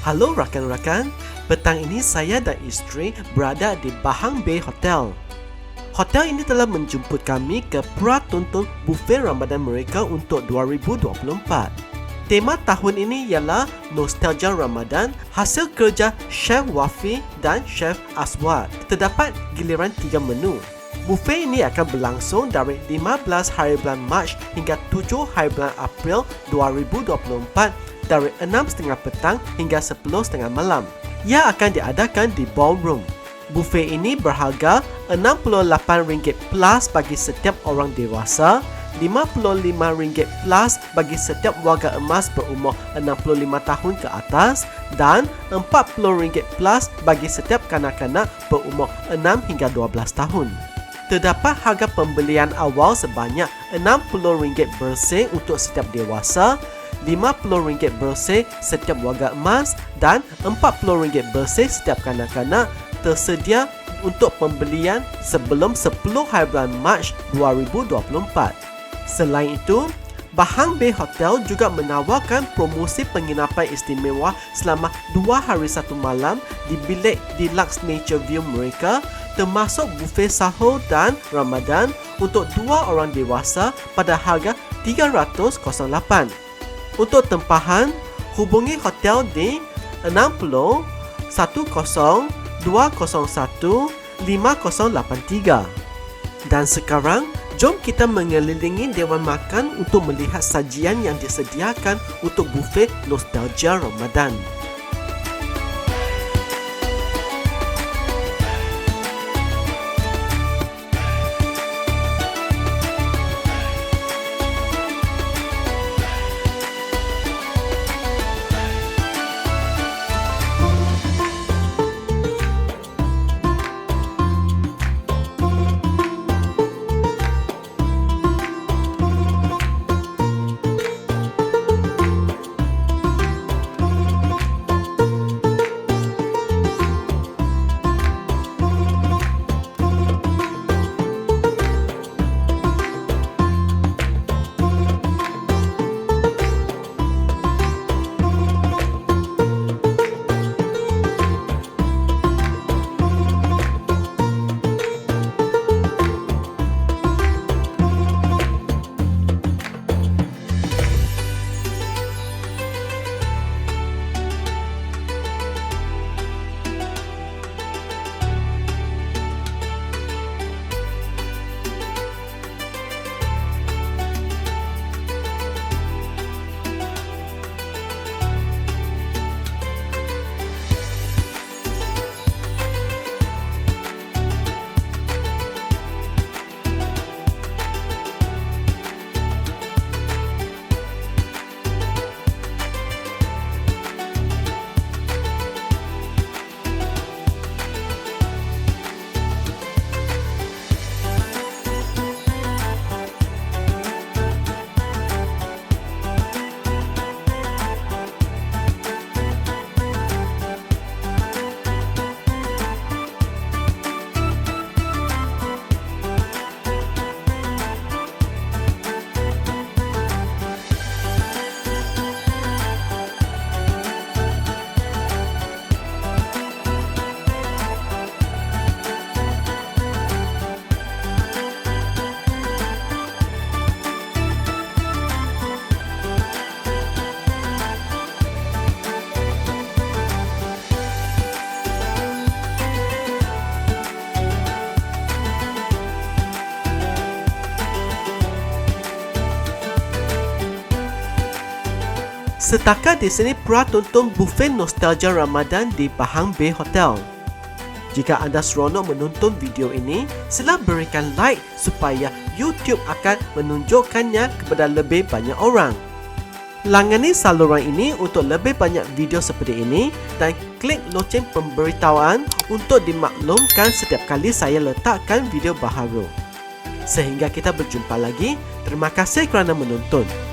Halo rakan-rakan, petang ini saya dan isteri berada di Bahang Bay Hotel. Hotel ini telah menjemput kami ke pra tonton buffet Ramadan mereka untuk 2024. Tema tahun ini ialah Nostalgia Ramadan hasil kerja Chef Wafi dan Chef Aswad. Terdapat giliran tiga menu. Buffet ini akan berlangsung dari 15 hari bulan Mac hingga 7 hari bulan April 2024 dari 6.30 petang hingga 10.30 malam. Ia akan diadakan di ballroom. Buffet ini berharga RM68 plus bagi setiap orang dewasa, RM55 plus bagi setiap warga emas berumur 65 tahun ke atas dan RM40 plus bagi setiap kanak-kanak berumur 6 hingga 12 tahun. Terdapat harga pembelian awal sebanyak RM60 bersih untuk setiap dewasa, RM50 bersih setiap warga emas dan RM40 bersih setiap kanak-kanak tersedia untuk pembelian sebelum 10 hari bulan Mac 2024. Selain itu, Bahang Bay Hotel juga menawarkan promosi penginapan istimewa selama 2 hari 1 malam di bilik Deluxe Nature View mereka termasuk buffet sahur dan Ramadan untuk dua orang dewasa pada harga 308. Untuk tempahan, hubungi hotel di 60 10 201 5083. Dan sekarang, jom kita mengelilingi Dewan Makan untuk melihat sajian yang disediakan untuk buffet Nostalgia Ramadan. Setakat di sini pra tonton buffet nostalgia Ramadan di Bahang Bay Hotel. Jika anda seronok menonton video ini, sila berikan like supaya YouTube akan menunjukkannya kepada lebih banyak orang. Langani saluran ini untuk lebih banyak video seperti ini dan klik loceng pemberitahuan untuk dimaklumkan setiap kali saya letakkan video baharu. Sehingga kita berjumpa lagi, terima kasih kerana menonton.